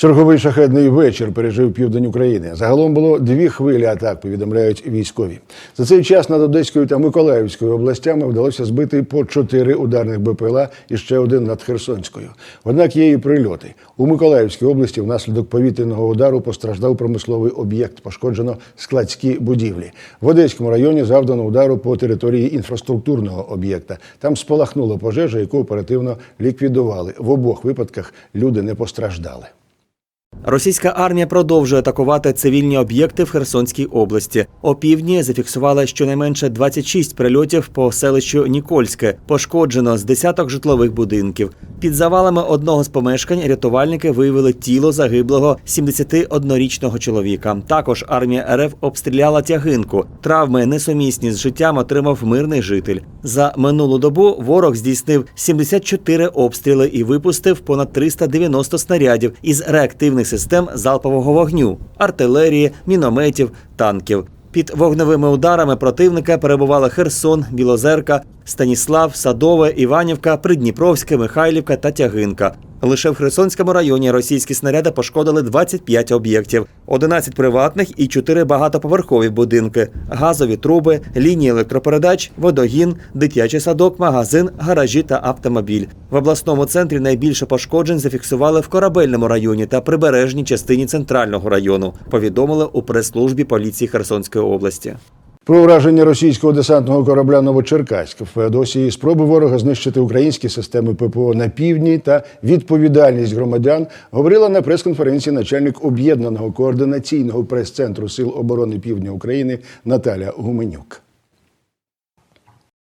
Черговий шахедний вечір пережив південь України. Загалом було дві хвилі атак, повідомляють військові. За цей час над Одеською та Миколаївською областями вдалося збити по чотири ударних БПЛА і ще один над Херсонською. Однак є і прильоти. У Миколаївській області внаслідок повітряного удару постраждав промисловий об'єкт. Пошкоджено складські будівлі. В Одеському районі завдано удару по території інфраструктурного об'єкта. Там спалахнула пожежа, яку оперативно ліквідували. В обох випадках люди не постраждали. Російська армія продовжує атакувати цивільні об'єкти в Херсонській області. Опівдні зафіксували щонайменше 26 прильотів по селищу Нікольське. Пошкоджено з десяток житлових будинків. Під завалами одного з помешкань рятувальники виявили тіло загиблого 71-річного чоловіка. Також армія РФ обстріляла тягинку. Травми несумісні з життям отримав мирний житель. За минулу добу ворог здійснив 74 обстріли і випустив понад 390 снарядів із реактивних систем залпового вогню, артилерії, мінометів, танків. Під вогневими ударами противника перебували Херсон, Білозерка, Станіслав, Садове, Іванівка, Придніпровське, Михайлівка та Тягинка. Лише в Херсонському районі російські снаряди пошкодили 25 об'єктів, 11 приватних і 4 багатоповерхові будинки, газові труби, лінії електропередач, водогін, дитячий садок, магазин, гаражі та автомобіль. В обласному центрі найбільше пошкоджень зафіксували в корабельному районі та прибережній частині центрального району. Повідомили у прес-службі поліції Херсонської області. Про ураження російського десантного корабля Новочеркаськ в Феодосії, спроби ворога знищити українські системи ППО на півдні та відповідальність громадян говорила на прес-конференції начальник об'єднаного координаційного прес-центру Сил оборони Півдня України Наталя Гуменюк.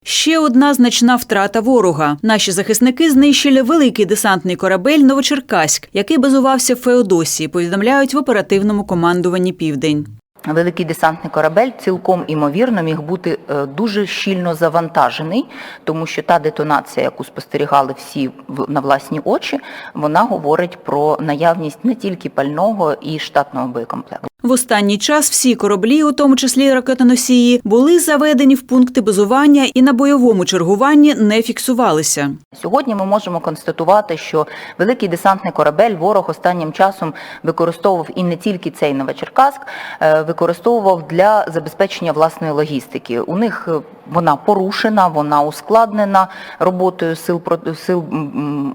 Ще одна значна втрата ворога. Наші захисники знищили великий десантний корабель Новочеркаськ, який базувався в Феодосії. Повідомляють в оперативному командуванні Південь. Великий десантний корабель цілком імовірно міг бути е, дуже щільно завантажений, тому що та детонація, яку спостерігали всі на власні очі, вона говорить про наявність не тільки пального і штатного боєкомплекту. В останній час всі кораблі, у тому числі ракетоносії, були заведені в пункти базування і на бойовому чергуванні не фіксувалися. Сьогодні ми можемо констатувати, що великий десантний корабель ворог останнім часом використовував і не тільки цей Новочеркаськ, е, використовував для забезпечення власної логістики. У них е, вона порушена, вона ускладнена роботою сил сил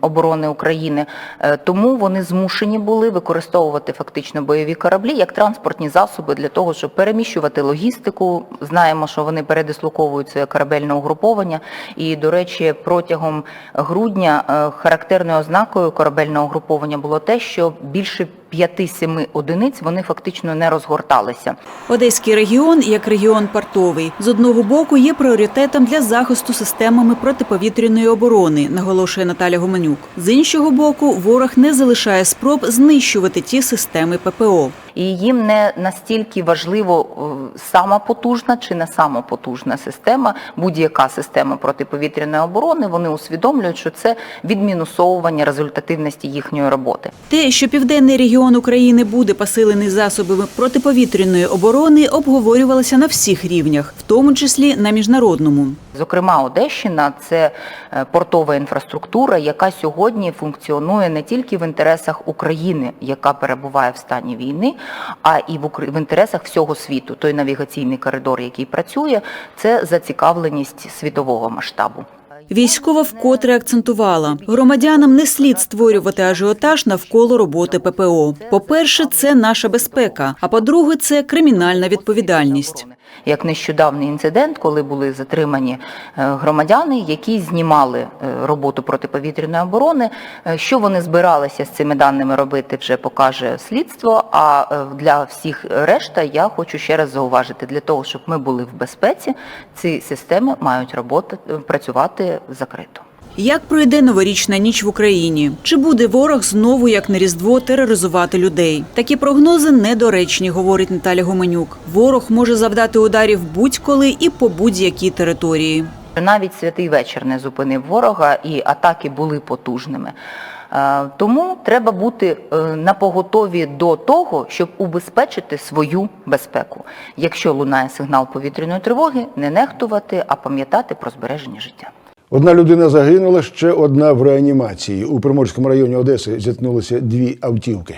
оборони України. Е, Тому вони змушені були використовувати фактично бойові кораблі як транспортні засоби для того, щоб переміщувати логістику. Знаємо, що вони передислоковують своє корабельне угруповання. І, до речі, протягом грудня е, характерною ознакою корабельного угруповання було те, що більше 5-7 одиниць вони фактично не розгорталися. Одеський регіон, як регіон портовий, з одного боку є пріоритетом для захисту системами протиповітряної оборони, наголошує Наталя Гуменюк. З іншого боку, ворог не залишає спроб знищувати ті системи ППО. І їм не настільки важливо е, сама потужна чи не сама потужна система, будь-яка система протиповітряної оборони. Вони усвідомлюють, що це відмінусовування результативності їхньої роботи. Те, що південний регіон України буде посилений засобами протиповітряної оборони, обговорювалося на всіх рівнях, в тому числі на міжнародному. Зокрема, Одещина це е, портова інфраструктура, яка сьогодні функціонує не тільки в інтересах України, яка перебуває в стані війни, а і в інтересах всього світу. Той навігаційний коридор, який працює, це зацікавленість світового масштабу. Військова вкотре акцентувала, громадянам не слід створювати ажіотаж навколо роботи ППО. По-перше, це наша безпека. А по-друге, це кримінальна відповідальність. Як нещодавний інцидент, коли були затримані е, громадяни, які знімали е, роботу протиповітряної оборони. Е, Що вони збиралися з цими даними робити, вже покаже слідство. А для всіх решта я хочу ще раз зауважити, для того, щоб ми були в безпеці, ці системи мають роботи, працювати закрито. Як пройде новорічна ніч в Україні? Чи буде ворог знову, як на Різдво, тероризувати людей? Такі прогнози недоречні, говорить Наталя Гуменюк. Ворог може завдати ударів будь-коли і по будь-якій території. Навіть святий вечір не зупинив ворога, і атаки були потужними. Е, Тому треба бути е, напоготові до того, щоб убезпечити свою безпеку. Якщо лунає сигнал повітряної тривоги, не нехтувати, а пам'ятати про збереження життя. Одна людина загинула, ще одна в реанімації. У Приморському районі Одеси зіткнулися дві автівки.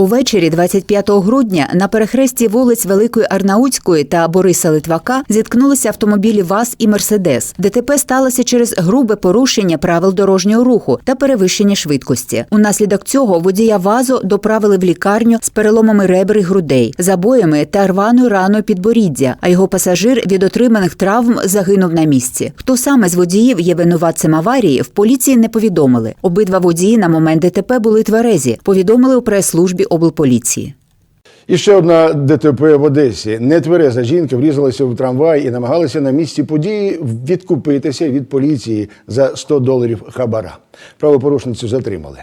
Увечері 25 грудня на перехресті вулиць Великої Арнаутської та Бориса Литвака зіткнулися автомобілі ВАЗ і Мерседес. ДТП сталося через грубе порушення правил дорожнього руху та перевищення швидкості. Унаслідок цього водія ВАЗу доправили в лікарню з переломами ребер і грудей, забоями та рваною раною підборіддя. А його пасажир від отриманих травм загинув на місці. Хто саме з водіїв є винуватцем аварії, в поліції не повідомили. Обидва водії на момент ДТП були тверезі. Повідомили у прес-службі облполіції. І ще одна ДТП в Одесі. Нетвереза жінка врізалася в трамвай і намагалася на місці події відкупитися від поліції за 100 доларів хабара. Правопорушницю затримали.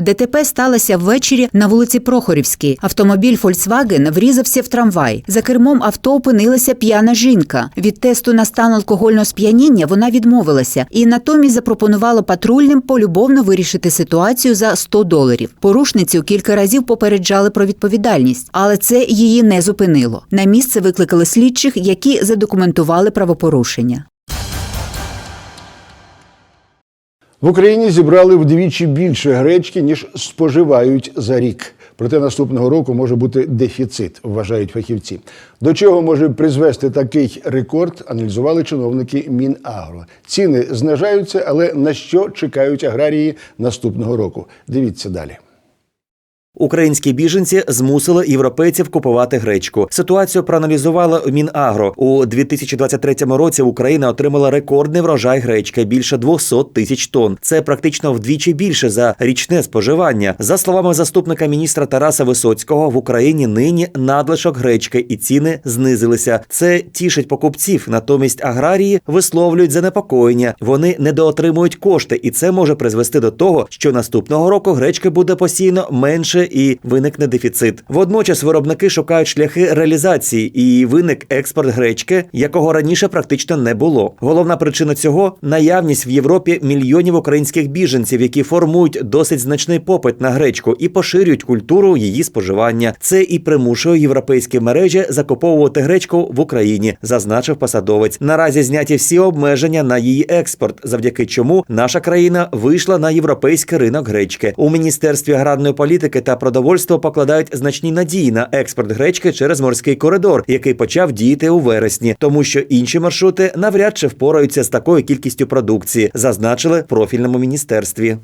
ДТП сталося ввечері на вулиці Прохорівській. Автомобіль Volkswagen врізався в трамвай. За кермом авто опинилася п'яна жінка. Від тесту на стан алкогольного сп'яніння вона відмовилася і натомість запропонувала патрульним полюбовно вирішити ситуацію за 100 доларів. Порушницю кілька разів попереджали про відповідальність, але це її не зупинило. На місце викликали слідчих, які задокументували правопорушення. В Україні зібрали вдвічі більше гречки, ніж споживають за рік. Проте наступного року може бути дефіцит, вважають фахівці. До чого може призвести такий рекорд, аналізували чиновники Мінагро. Ціни знижаються, але на що чекають аграрії наступного року? Дивіться далі. Українські біженці змусили європейців купувати гречку. Ситуацію проаналізувала Мінагро. У 2023 році Україна отримала рекордний врожай гречки більше 200 тисяч тонн. Це практично вдвічі більше за річне споживання. За словами заступника міністра Тараса Висоцького, в Україні нині надлишок гречки і ціни знизилися. Це тішить покупців. Натомість аграрії висловлюють занепокоєння. Вони недоотримують кошти, і це може призвести до того, що наступного року гречки буде постійно менше і виникне дефіцит. Водночас виробники шукають шляхи реалізації, і виник експорт гречки, якого раніше практично не було. Головна причина цього наявність в Європі мільйонів українських біженців, які формують досить значний попит на гречку і поширюють культуру її споживання. Це і примушує європейські мережі закуповувати гречку в Україні, зазначив посадовець. Наразі зняті всі обмеження на її експорт, завдяки чому наша країна вийшла на європейський ринок гречки. У міністерстві аграрної політики та продовольства покладають значні надії на експорт гречки через морський коридор, який почав діяти у вересні, тому що інші маршрути навряд чи впораються з такою кількістю продукції, зазначили в профільному міністерстві.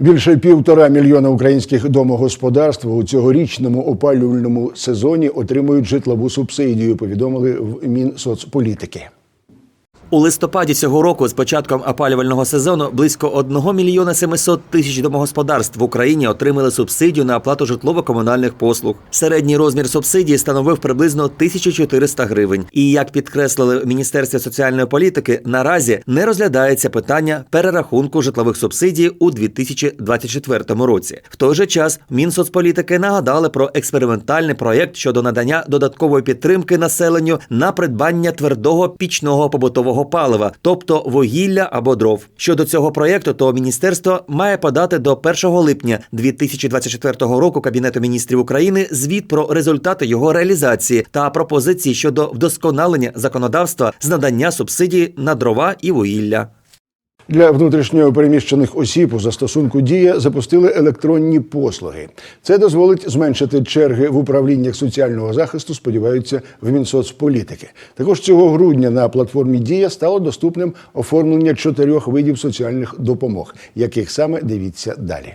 Більше півтора мільйона українських домогосподарств у цьогорічному опалювальному сезоні отримують житлову субсидію. Повідомили в Мінсоцполітики. У листопаді цього року, з початком опалювального сезону, близько 1 мільйона 700 тисяч домогосподарств в Україні отримали субсидію на оплату житлово-комунальних послуг. Середній розмір субсидії становив приблизно 1400 гривень. І як підкреслили в Міністерстві соціальної політики, наразі не розглядається питання перерахунку житлових субсидій у 2024 році. В той же час Мінсоцполітики нагадали про експериментальний проєкт щодо надання додаткової підтримки населенню на придбання твердого пічного побутового палива, тобто вугілля або дров. Щодо цього проєкту, то міністерство має подати до 1 липня 2024 року Кабінету міністрів України звіт про результати його реалізації та пропозиції щодо вдосконалення законодавства з надання субсидії на дрова і вугілля. Для внутрішньо переміщених осіб у застосунку дія запустили електронні послуги. Це дозволить зменшити черги в управліннях соціального захисту. Сподіваються в Мінсоцполітики. Також цього грудня на платформі Дія стало доступним оформлення чотирьох видів соціальних допомог, яких саме дивіться далі.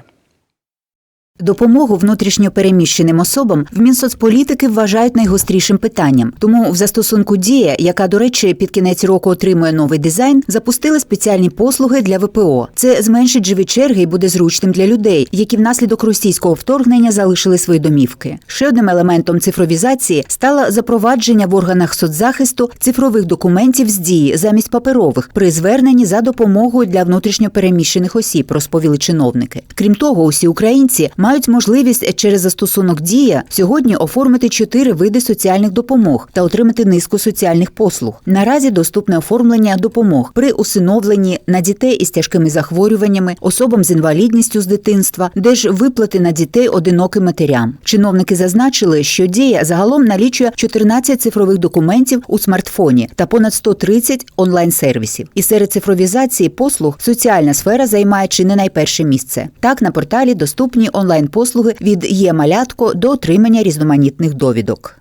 Допомогу внутрішньо переміщеним особам в Мінсоцполітики вважають найгострішим питанням. Тому в застосунку Дія, яка, до речі, під кінець року отримує новий дизайн, запустили спеціальні послуги для ВПО. Це зменшить живі черги і буде зручним для людей, які внаслідок російського вторгнення залишили свої домівки. Ще одним елементом цифровізації стало запровадження в органах соцзахисту цифрових документів з дії замість паперових при зверненні за допомогою для внутрішньо переміщених осіб, розповіли чиновники. Крім того, усі українці мають мають можливість через застосунок Дія сьогодні оформити чотири види соціальних допомог та отримати низку соціальних послуг. Наразі доступне оформлення допомог при усиновленні на дітей із тяжкими захворюваннями, особам з інвалідністю з дитинства, де ж виплати на дітей одиноким матерям. Чиновники зазначили, що дія загалом налічує 14 цифрових документів у смартфоні та понад 130 онлайн-сервісів. І серед цифровізації послуг соціальна сфера займає чи не найперше місце. Так на порталі доступні онлайн-послуги від є малятко до отримання різноманітних довідок.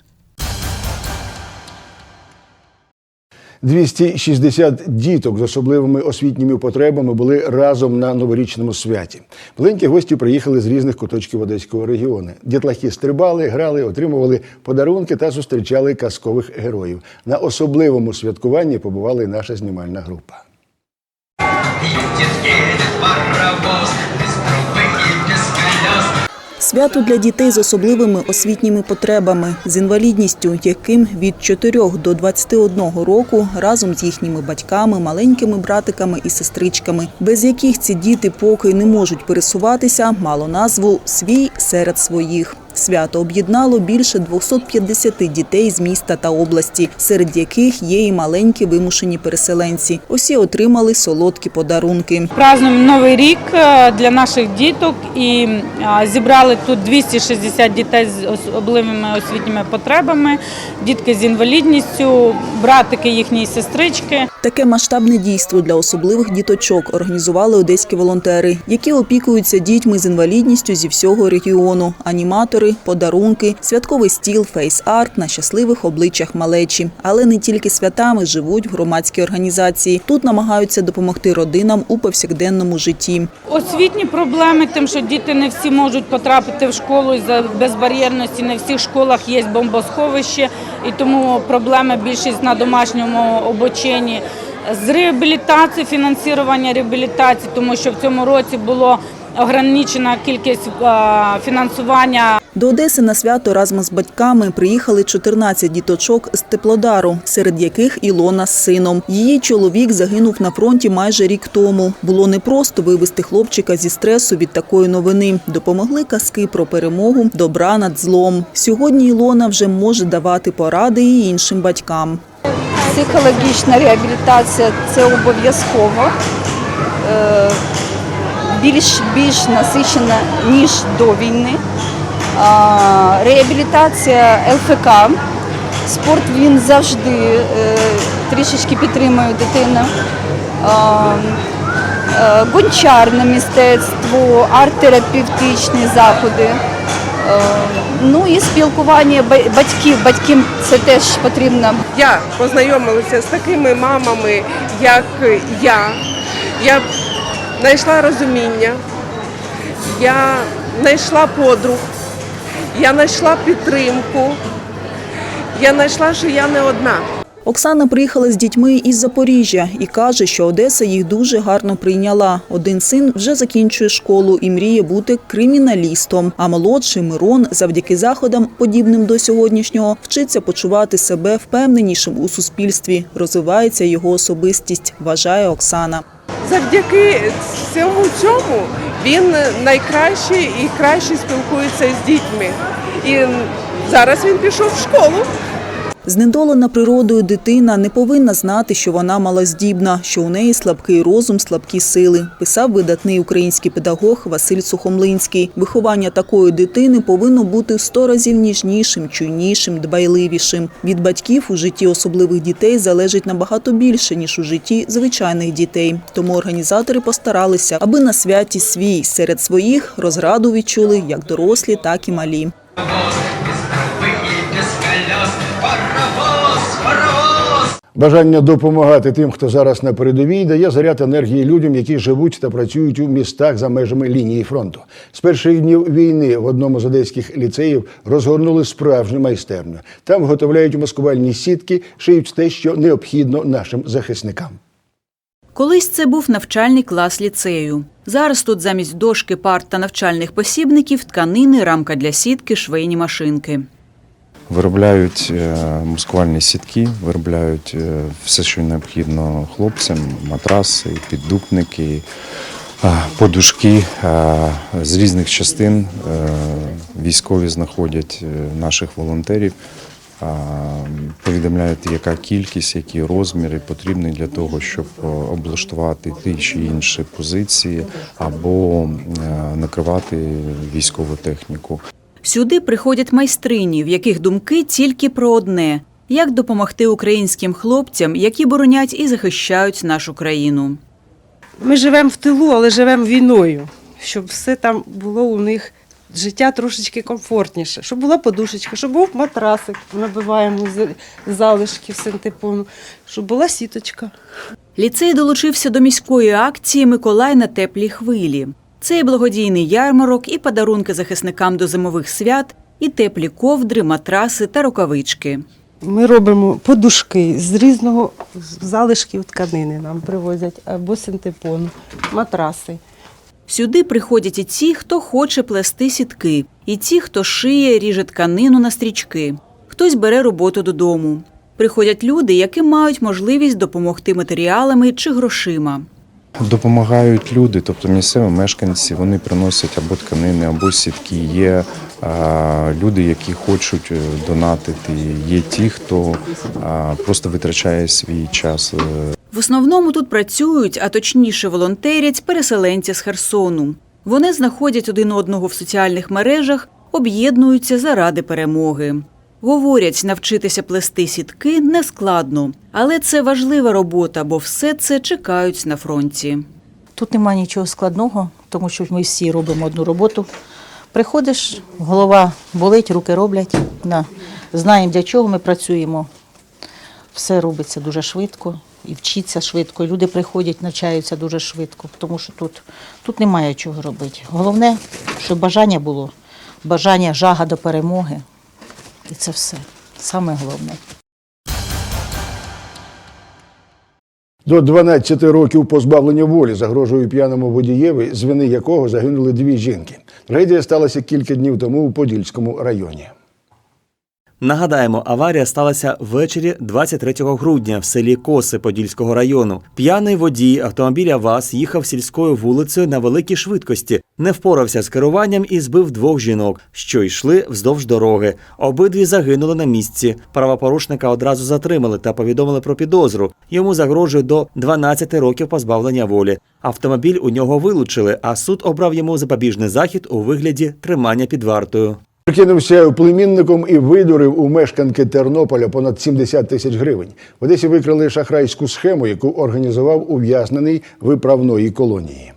260 діток з особливими освітніми потребами були разом на новорічному святі. Маленькі гості приїхали з різних куточків Одеського регіону. Дітлахи стрибали, грали, отримували подарунки та зустрічали казкових героїв. На особливому святкуванні побувала і наша знімальна група. Паровоз, Свято для дітей з особливими освітніми потребами, з інвалідністю, яким від 4 до 21 року разом з їхніми батьками, маленькими братиками і сестричками, без яких ці діти поки не можуть пересуватися, мало назву Свій серед своїх. Свято об'єднало більше 250 дітей з міста та області, серед яких є і маленькі вимушені переселенці. Усі отримали солодкі подарунки. Празднуємо Новий рік е, для наших діток і е, зібрали тут 260 дітей з особливими освітніми потребами, дітки з інвалідністю, братики їхньої сестрички. Таке масштабне дійство для особливих діточок організували одеські волонтери, які опікуються дітьми з інвалідністю зі всього регіону. Аніматори, подарунки, святковий стіл, фейс-арт на щасливих обличчях малечі. Але не тільки святами живуть в громадській організації. Тут намагаються допомогти родинам у повсякденному житті. Освітні проблеми, тим, що діти не всі можуть потрапити в школу із безбар'єрності, не всіх школах є бомбосховище, і тому проблеми більшість на домашньому обученні. З реабілітації, фінансування реабілітації, тому що в цьому році було ограничена кількість е, фінансування До Одеси на свято разом з батьками приїхали 14 діточок з Теплодару, серед яких Ілона з сином. Її чоловік загинув на фронті майже рік тому. Було непросто вивести хлопчика зі стресу від такої новини. Допомогли казки про перемогу, добра над злом. Сьогодні Ілона вже може давати поради і іншим батькам. Психологічна реабілітація це обов'язково. Більш більш насичена, ніж до війни. Реабілітація ЛФК. Спорт він завжди е, трішечки підтримує дитину. Е, Гончарне мистецтво, арт-терапевтичні заходи. Е, Ну і спілкування ба- батьків. Батькам це теж потрібно. я познайомилася з такими мамами, як я. Я знайшла розуміння, я знайшла подруг, я знайшла підтримку, я знайшла, що я не одна. Оксана приїхала з дітьми із Запоріжжя і каже, що Одеса їх дуже гарно прийняла. Один син вже закінчує школу і мріє бути криміналістом. А молодший Мирон, завдяки заходам, подібним до сьогоднішнього, вчиться почувати себе впевненішим у суспільстві. Розвивається його особистість, вважає Оксана. Завдяки всьому цьому він найкраще і краще спілкується з дітьми. І зараз він пішов в школу. Знедолена природою дитина не повинна знати, що вона малоздібна, що у неї слабкий розум, слабкі сили, писав видатний український педагог Василь Сухомлинський. Виховання такої дитини повинно бути в сто разів ніжнішим, чуйнішим, дбайливішим. Від батьків у житті особливих дітей залежить набагато більше, ніж у житті звичайних дітей. Тому організатори постаралися, аби на святі свій серед своїх розраду відчули як дорослі, так і малі. Бажання допомагати тим, хто зараз на передовій, дає заряд енергії людям, які живуть та працюють у містах за межами лінії фронту. З перших днів війни в одному з одеських ліцеїв розгорнули справжню майстерню. Там виготовляють маскувальні сітки, шиють те, що необхідно нашим захисникам. Колись це був навчальний клас ліцею. Зараз тут замість дошки, парт та навчальних посібників тканини, рамка для сітки, швейні машинки. Виробляють е, маскувальні сітки, виробляють е, все, що необхідно хлопцям, матраси, піддупники, Подушки з різних частин е, військові знаходять е, наших волонтерів, повідомляють, яка кількість, які розміри потрібні для того, щоб е, облаштувати ті чи інші позиції або е, накривати військову техніку. Сюди приходять майстрині, в яких думки тільки про одне – як допомогти українським хлопцям, які боронять і захищають нашу країну. Ми живемо в тилу, але живемо війною, щоб все там було у них життя трошечки комфортніше, щоб була подушечка, щоб був матрасик, набиваємо з залишків синтепону, щоб була сіточка. Ліцей долучився до міської акції Миколай на теплій хвилі. Це і благодійний ярмарок, і подарунки захисникам до зимових свят, і теплі ковдри, матраси та рукавички. Ми робимо подушки з різного залишків тканини нам привозять, або синтепону, матраси. Сюди приходять і ті, хто хоче плести сітки, і ті, хто шиє, ріже тканину на стрічки. Хтось бере роботу додому. Приходять люди, які мають можливість допомогти матеріалами чи грошима. Допомагають люди, тобто місцеві мешканці, вони приносять або тканини, або сітки. Є люди, які хочуть е, донатити. Є ті, хто просто витрачає свій час. е, В основному тут працюють, а точніше волонтерять переселенці з Херсону. Вони знаходять один одного в соціальних мережах, об'єднуються заради перемоги. Говорять, навчитися плести сітки нескладно, але це важлива робота, бо все це чекають на фронті. Тут немає нічого складного, тому що ми всі робимо одну роботу. Приходиш, голова болить, руки роблять. Да. Знаємо, для чого ми працюємо. Все робиться дуже швидко і вчиться швидко. Люди приходять, навчаються дуже швидко, тому що тут, тут немає чого робити. Головне, щоб бажання було, бажання, жага до перемоги. І це все. Саме головне. До 12 років позбавлення волі загрожує п'яному водієві, з вини якого загинули дві жінки. Трагедія сталася кілька днів тому у Подільському районі. Нагадаємо, аварія сталася ввечері 23 грудня в селі Коси Подільського району. П'яний водій автомобіля ВАЗ їхав сільською вулицею на великій швидкості, не впорався з керуванням і збив двох жінок, що йшли вздовж дороги. Обидві загинули на місці. Правопорушника одразу затримали та повідомили про підозру. Йому загрожує до 12 років позбавлення волі. Автомобіль у нього вилучили, а суд обрав йому запобіжний захід у вигляді тримання під вартою. Прикинувся племінником і видурив у мешканки Тернополя понад 70 тисяч гривень. В Одесі викрили шахрайську схему, яку організував ув'язнений виправної колонії.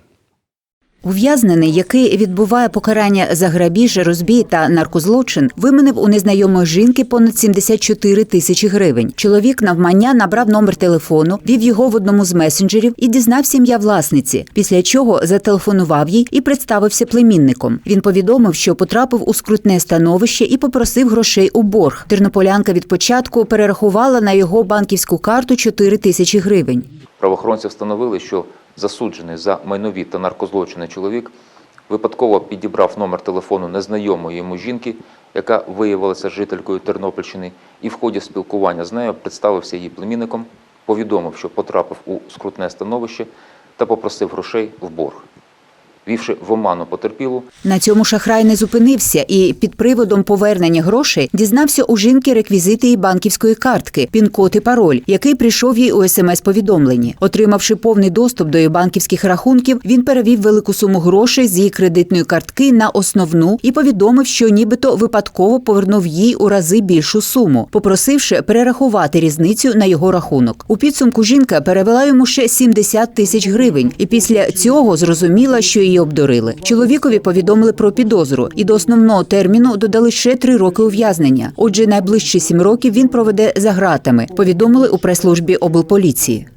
Ув'язнений, який відбуває покарання за грабіж, розбій та наркозлочин, виманив у незнайомої жінки понад 74 тисячі гривень. Чоловік навмання набрав номер телефону, вів його в одному з месенджерів і дізнався ім'я власниці. Після чого зателефонував їй і представився племінником. Він повідомив, що потрапив у скрутне становище і попросив грошей у борг. Тернополянка від початку перерахувала на його банківську карту 4 тисячі гривень. Правоохоронці встановили, що засуджений за майнові та наркозлочини чоловік випадково підібрав номер телефону незнайомої йому жінки, яка виявилася жителькою Тернопільщини, і в ході спілкування з нею представився її племінником, повідомив, що потрапив у скрутне становище та попросив грошей в борг. Вівши в оману потерпілу, На цьому шахрай не зупинився і під приводом повернення грошей дізнався у жінки реквізити її банківської картки, пін-код і пароль, який прийшов їй у смс-повідомленні. Отримавши повний доступ до її банківських рахунків, він перевів велику суму грошей з її кредитної картки на основну і повідомив, що нібито випадково повернув їй у рази більшу суму, попросивши перерахувати різницю на його рахунок. У підсумку жінка перевела йому ще 70 тисяч гривень, і після цього зрозуміла, що її обдурили. Чоловікові повідомили про підозру, і до основного терміну додали ще три роки ув'язнення. Отже, найближчі сім років він проведе за ґратами. Повідомили у прес-службі облполіції.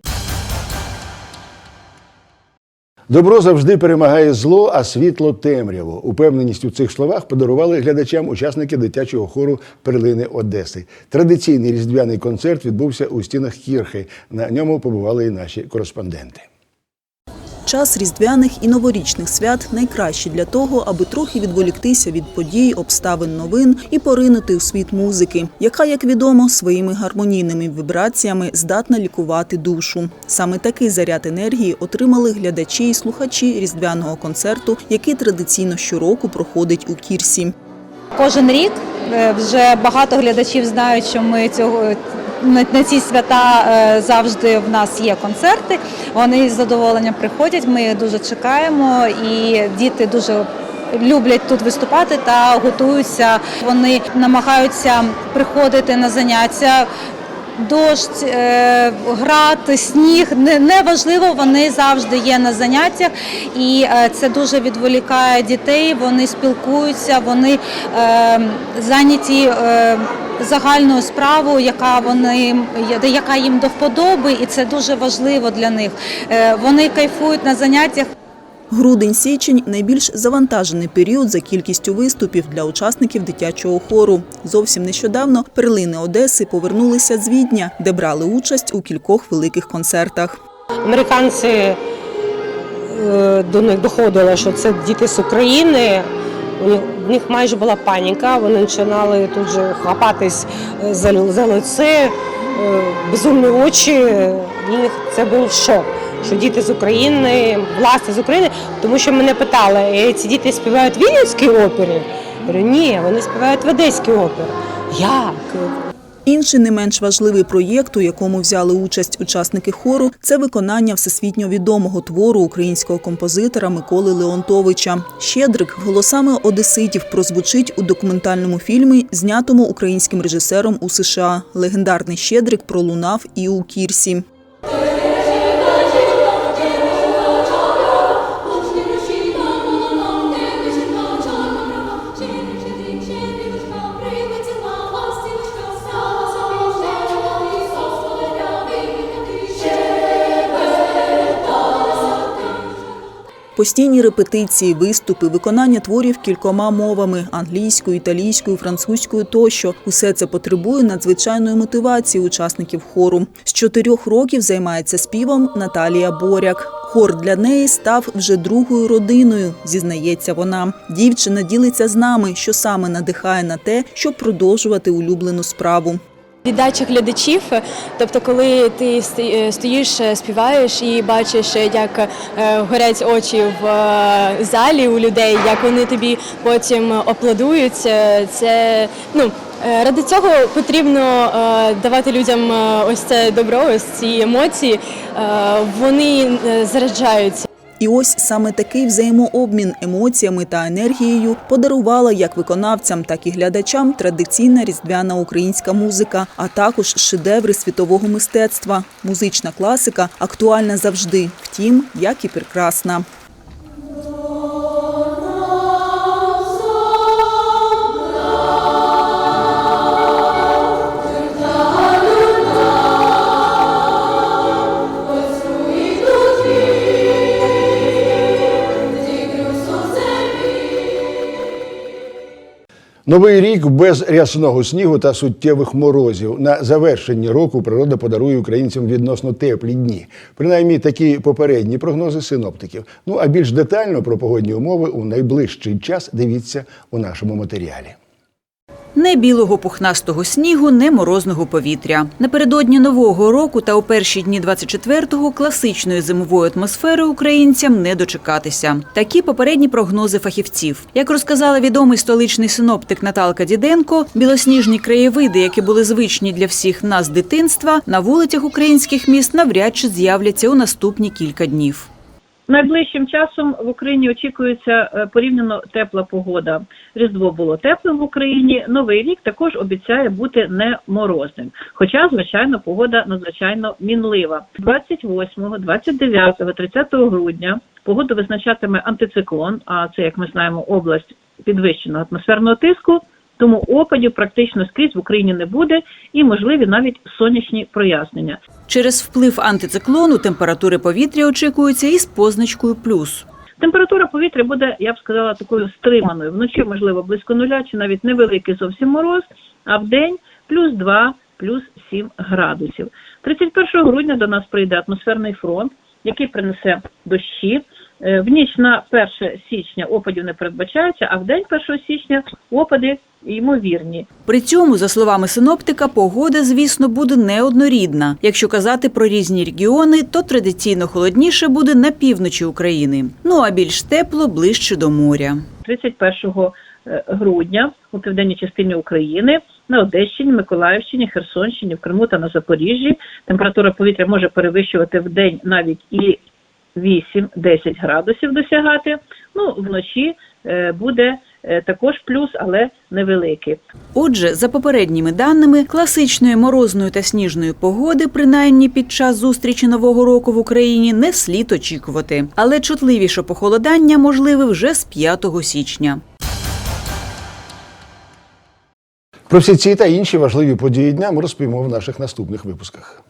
Добро завжди перемагає зло, а світло темряву. Упевненість у цих словах подарували глядачам учасники дитячого хору Перлини Одеси. Традиційний різдвяний концерт відбувся у стінах Кірхи. На ньому побували і наші кореспонденти. Час різдвяних і новорічних свят найкращий для того, аби трохи відволіктися від подій, обставин новин і поринути у світ музики, яка, як відомо, своїми гармонійними вібраціями здатна лікувати душу. Саме такий заряд енергії отримали глядачі і слухачі різдвяного концерту, який традиційно щороку проходить у Кірсі. Кожен рік е, вже багато глядачів знають, що ми цього на, ці свята е, завжди в нас є концерти. Вони з задоволенням приходять. Ми дуже чекаємо, і діти дуже. Люблять тут виступати та готуються. Вони намагаються приходити на заняття. Дощ, е, град, сніг не, не важливо, вони завжди є на заняттях, і е, це дуже відволікає дітей. Вони спілкуються, вони зайняті загальною справою, яка вони яка їм до вподоби, і це дуже важливо для них. Е, вони кайфують на заняттях. Грудень-січень найбільш завантажений період за кількістю виступів для учасників дитячого хору. Зовсім нещодавно перлини Одеси повернулися з Відня, де брали участь у кількох великих концертах. Американці е, до них доходило, що це діти з України. У них, в них майже була паніка. Вони починали тут же хапатись е, за, за лице, е, безумні очі. Для них це був шок. Що діти з України, власне з України, тому що мене питали, «Е, ці діти співають в Вінницькій опері? Я говорю, ні, вони співають в Одеській опері. Як? Інший не менш важливий проєкт, у якому взяли участь учасники хору, це виконання всесвітньо відомого твору українського композитора Миколи Леонтовича. Щедрик голосами одеситів прозвучить у документальному фільмі, знятому українським режисером у США. Легендарний Щедрик пролунав і у Кірсі. Постійні репетиції, виступи, виконання творів кількома мовами англійською, італійською, французькою тощо усе це потребує надзвичайної мотивації учасників хору. З чотирьох років займається співом Наталія Боряк. Хор для неї став вже другою родиною, зізнається вона. Дівчина ділиться з нами, що саме надихає на те, щоб продовжувати улюблену справу. Віддача глядачів, тобто, коли ти стоїш, співаєш і бачиш, як е, горять очі в е, залі у людей, як вони тобі потім аплодують, е, це ну. е, Ради цього потрібно е, давати людям е, ось це добро, ось ці емоції. Е, Вони е, заряджаються. І ось саме такий взаємообмін емоціями та енергією подарувала як виконавцям, так і глядачам традиційна різдвяна українська музика, а також шедеври світового мистецтва. Музична класика актуальна завжди, втім, як і прекрасна. Новий рік без рясного снігу та суттєвих морозів. На завершенні року природа подарує українцям відносно теплі дні. Принаймні такі попередні прогнози синоптиків. Ну а більш детально про погодні умови у найближчий час дивіться у нашому матеріалі. Не білого пухнастого снігу, не морозного повітря. Напередодні нового року та у перші дні 24-го класичної зимової атмосфери українцям не дочекатися. Такі попередні прогнози фахівців. Як розказала відомий столичний синоптик Наталка Діденко, білосніжні краєвиди, які були звичні для всіх нас дитинства, на вулицях українських міст навряд чи з'являться у наступні кілька днів. Найближчим часом в Україні очікується е, порівняно тепла погода. Різдво було теплим в Україні. Новий рік також обіцяє бути не морозним. Хоча, звичайно, погода надзвичайно мінлива. 28, 29, 30 грудня погоду визначатиме антициклон. А це, як ми знаємо, область підвищеного атмосферного тиску. Тому опадів практично скрізь в Україні не буде і можливі навіть сонячні прояснення. Через вплив антициклону температури повітря очікуються із позначкою плюс. Температура повітря буде, я б сказала, такою стриманою. Вночі, можливо, близько нуля чи навіть невеликий зовсім мороз, а в день плюс 2, плюс 7 градусів. 31 грудня до нас прийде атмосферний фронт. який принесе дощі. Е, В ніч на 1 січня опадів не передбачається, а в день 1 січня опади ймовірні. При цьому, за словами синоптика, погода, звісно, буде неоднорідна. Якщо казати про різні регіони, то традиційно холодніше буде на півночі України. Ну а більш тепло ближче до моря. 31 е, грудня у південній частині України на Одещині, Миколаївщині, Херсонщині, в Криму та на Запоріжжі температура повітря може перевищувати в день навіть і 8-10 градусів досягати. Ну вночі е, буде е, також плюс, але невеликий. Отже, за попередніми даними, класичної морозної та сніжної погоди, принаймні під час зустрічі нового року в Україні, не слід очікувати. Але чутливіше похолодання можливе вже з 5 січня. Про всі ці та інші важливі події дня ми розповімо в наших наступних випусках.